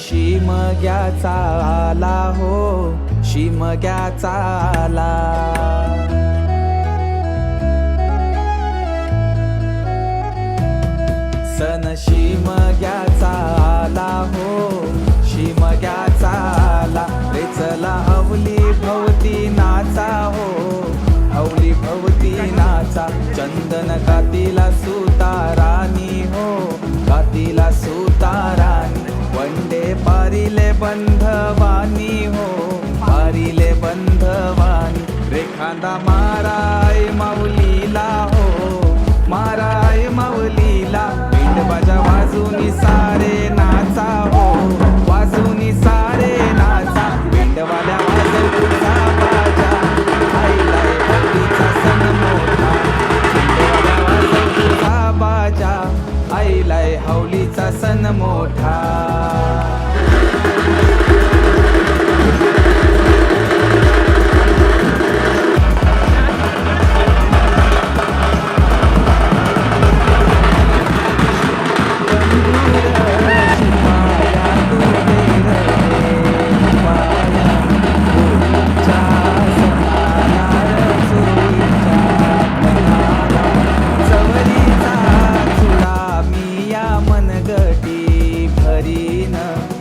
शिमग्याचा आला हो शिमग्याचा आला. सन शिमग्याचा आला हो शिमग्याचा आला. रे चला अवली भवती नाचा हो अवली भवती नाचा. चंदन कातीला सुतारानी हो कातीला सुतारानी रेखांदा माराय माऊलीला हो. माराय माऊलीला. पिंड बाजा वाजूनी सारे नाचा हो. वाजूनी सारे नाचा. पिंडवाल्या वाजव बाजा. आईला भक्तीचा सण मोठा. पिंडवाल्या वाजव बाजा. आईला सण मोठा. না